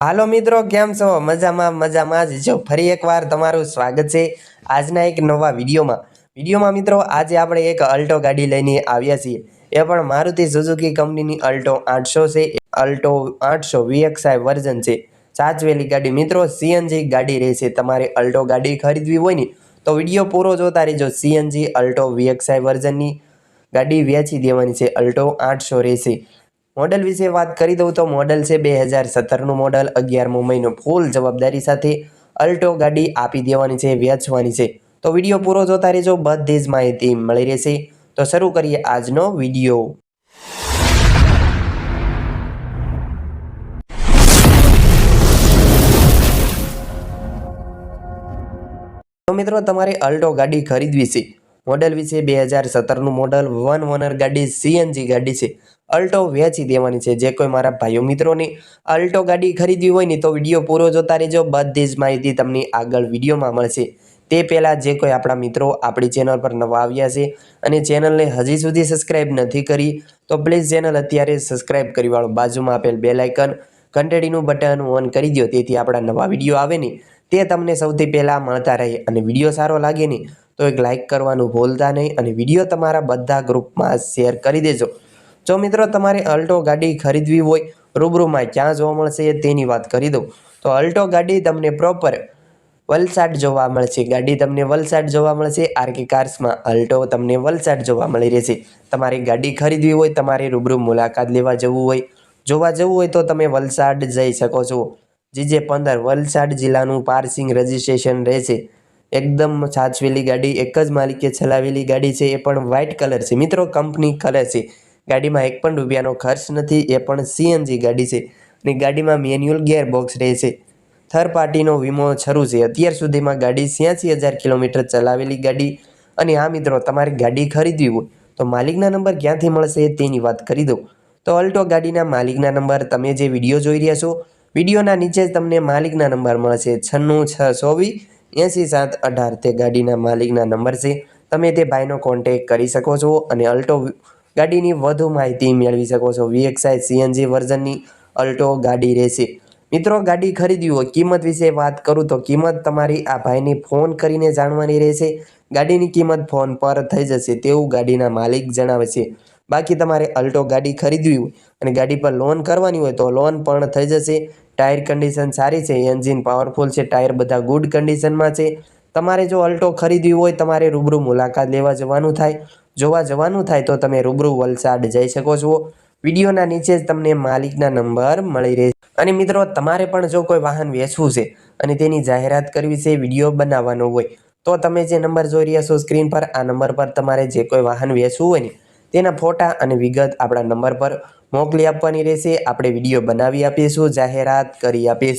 હાલો મિત્રો, કેમ છો? મજામાં મજામાં જ. જો ફરી એકવાર તમારું સ્વાગત છે આજના એક નવા વિડીયોમાં. વિડીયોમાં મિત્રો, આજે આપણે એક અલ્ટો ગાડી લઈને આવ્યા છીએ. એ પણ મારુતિ સુઝુકી કંપનીની અલ્ટો આઠસો છે. અલ્ટો આઠસો વીએક્સઆઈ વર્ઝન છે. સાચવેલી ગાડી. મિત્રો, સીએનજી ગાડી રહેશે. તમારે અલ્ટો ગાડી ખરીદવી હોય ને, તો વીડિયો પૂરો જોતા રહેજો. સીએનજી અલ્ટો વીએક્સઆઈ વર્ઝનની ગાડી વેચી દેવાની છે. અલ્ટો આઠસો રહેશે. મોડલ વિશે વાત કરી દઉં તો મોડલ છે બે હજાર સત્તરનું મોડલ. અગિયારમો મહિનો ફૂલ જવાબદારી સાથે અલ્ટો ગાડી આપી દેવાની છે વેચવાની છે. તો વીડિયો પૂરો જોતા રહેજો, બધી જ માહિતી મળી રહેશે. તો શરૂ કરીએ આજનો વીડિયો. તો મિત્રો, તમારે અલ્ટો ગાડી ખરીદવી છે. મોડલ વિશે બે હજાર સત્તરનું મોડલ વન ઓનર ગાડી સીએનજી ગાડી છે. અલ્ટો વેચી દેવાની છે. જે કોઈ મારા ભાઈઓ મિત્રોને અલ્ટો ગાડી ખરીદવી હોય ને તો વીડિયો પૂરો જોતા રહેજો. બધી જ માહિતી તમને આગળ વિડીયોમાં મળશે. તે પહેલાં જે કોઈ આપણા મિત્રો આપણી ચેનલ પર નવા આવ્યા છે અને ચેનલને હજી સુધી સબસ્ક્રાઇબ નથી કરી, તો પ્લીઝ ચેનલ અત્યારે સબસ્ક્રાઇબ કરી વાળો બાજુમાં આપેલ બેલ આઇકન ઘંટડીનું બટન ઓન કરી દો તેથી આપણા નવા વીડિયો આવે ને તે તમને સૌથી પહેલાં મળતા રહે અને વીડિયો સારો લાગે ને તો એક લાઇક કરવાનું ભૂલતા નહીં અને વીડિયો તમારા બધા ગ્રુપમાં શેર કરી દેજો. જો મિત્રો તમારે અલ્ટો ગાડી ખરીદવી હોય, રૂબરૂમાં ક્યાં જોવા મળશે તેની વાત કરી દઉં. તો અલ્ટો ગાડી તમને પ્રોપર વલસાડ જોવા મળશે. ગાડી તમને વલસાડ જોવા મળશે. આરકે કાર્સમાં અલ્ટો તમને વલસાડ જોવા મળી રહેશે. તમારી ગાડી ખરીદવી હોય, તમારે રૂબરૂ મુલાકાત લેવા જવું હોય, જોવા જવું હોય તો તમે વલસાડ જઈ શકો છો. જીજે પંદર વલસાડ જિલ્લાનું પાર્સિંગ રજિસ્ટ્રેશન રહેશે. એકદમ સાચવેલી ગાડી, એક જ માલિકે ચલાવેલી ગાડી છે, એ પણ વ્હાઇટ કલર છે. મિત્રો, કંપની કલર છે. ગાડીમાં એક પણ રૂપિયાનો ખર્ચ નથી, એ પણ સીએનજી ગાડી છે અને ગાડીમાં મેન્યુઅલ ગિયર બોક્સ રહેશે થર્ડ પાર્ટીનો વીમો શરૂ છે. અત્યાર સુધીમાં ગાડી છ્યાસી હજાર કિલોમીટર ચલાવેલી ગાડી અને આ મિત્રો, તમારે ગાડી ખરીદવી હોય તો માલિકના નંબર ક્યાંથી મળશે તેની વાત કરી દઉં. તો અલ્ટો ગાડીના માલિકના નંબર તમે જે વીડિયો જોઈ રહ્યા છો, વિડીયોના નીચે જ તમને માલિકના નંબર મળશે. છન્નું, છ, ચોવીસ એંસી સાત અઢાર તે ગાડીના માલિકના નંબર છે. તમે તે ભાઈનો કોન્ટેક કરી શકો છો અને અલ્ટો ગાડીની વધુ માહિતી મેળવી શકો છો. વીએક્સઆઈ સીએનજી વર્ઝનની અલ્ટો ગાડી રહેશે. મિત્રો, ગાડી ખરીદવી હોય કિંમત વિશે વાત કરું તો કિંમત તમારી આ ભાઈને ફોન કરીને જાણવાની રહેશે. ગાડીની કિંમત ફોન પર થઈ જશે તેવું ગાડીના માલિક જણાવે છે. બાકી તમારે અલ્ટો ગાડી ખરીદવી હોય અને ગાડી પર લોન કરવાની હોય તો લોન પણ થઈ જશે. ટાયર કન્ડિશન સારી છે એન્જિન પાવરફુલ છે ટાયર બધા ગુડ કન્ડિશનમાં છે. તમારે જો અલ્ટો ખરીદવી હોય, તમારે રૂબરૂ મુલાકાત લેવા જવાનું થાય. જોવા જવાનું થાય તો તમે રૂબરૂ વલસાડ જઈ શકો છો. વિડીયોના નીચે જ તમને માલિકના નંબર મળી રહે અને મિત્રો, તમારે પણ જો કોઈ વાહન વેચવું છે અને તેની જાહેરાત કરવી છે, વીડિયો બનાવવાનો હોય, તો તમે જે નંબર જોઈ રહ્યા છો, સ્ક્રીન પર, આ નંબર પર તમારે જે કોઈ વાહન વેચવું હોય ને તેના ફોટા અને વિગત આપણા નંબર પર મોકલી આપવાની રહેશે. આપણે વીડિયો બનાવી આપીશું, જાહેરાત કરી આપીશું.